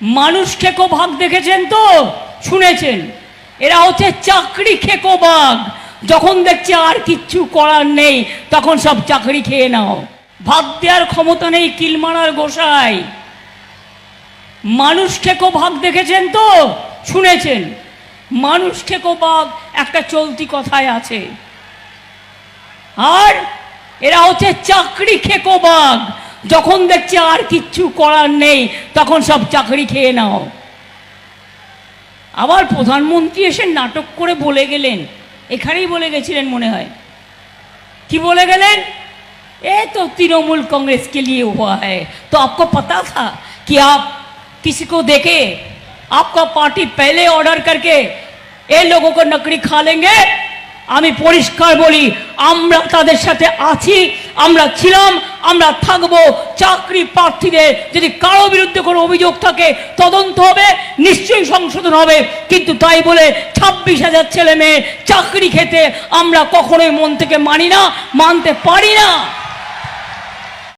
মানুষ খেকো ভাগ দেখেছেন তো? শুনেছেন? এরা হচ্ছে চাকরি খেকো বাঘ যখন দেখছে আর কিচ্ছু করার নেই, তখন সব চাকরি খেয়ে নাও। ভাগ দেওয়ার ক্ষমতা নেই কিল মারার গোসাই। মানুষ খেকো ভাগ দেখেছেন তো? শুনেছেন? মানুষ খেকো বাঘ একটা চলতি কথায় আছে। আর এরা হচ্ছে চাকরি খেকো বাঘ যখন দেখছে আর কিচ্ছু করার নেই তখন সব চাকরি খেয়ে নাও আবার প্রধানমন্ত্রী এসে নাটক করে বলে গেলেন এখানেই বলে গেছিলেন মনে হয় কি বলে গেলেন ए तो तृणमूल कांग्रेस के लिए हुआ है तो आपको पता था कि आप किसी को देखे आपका पार्टी पहले ऑर्डर करके ए लोगों को नकड़ी खा लेंगे আমি পরিষ্কার বলি, আমরা তাদের সাথে আছি, আমরা ছিলাম, আমরা থাকব। চাকরি প্রার্থীদের যদি কারও বিরুদ্ধে কোনো অভিযোগ থাকে, তদন্ত হবে, নিশ্চয়ই সংশোধন হবে। কিন্তু তাই বলে ছাব্বিশ হাজার ছেলে মেয়ে চাকরি খেতে আমরা কখনোই মন থেকে মানি না, মানতে পারি না।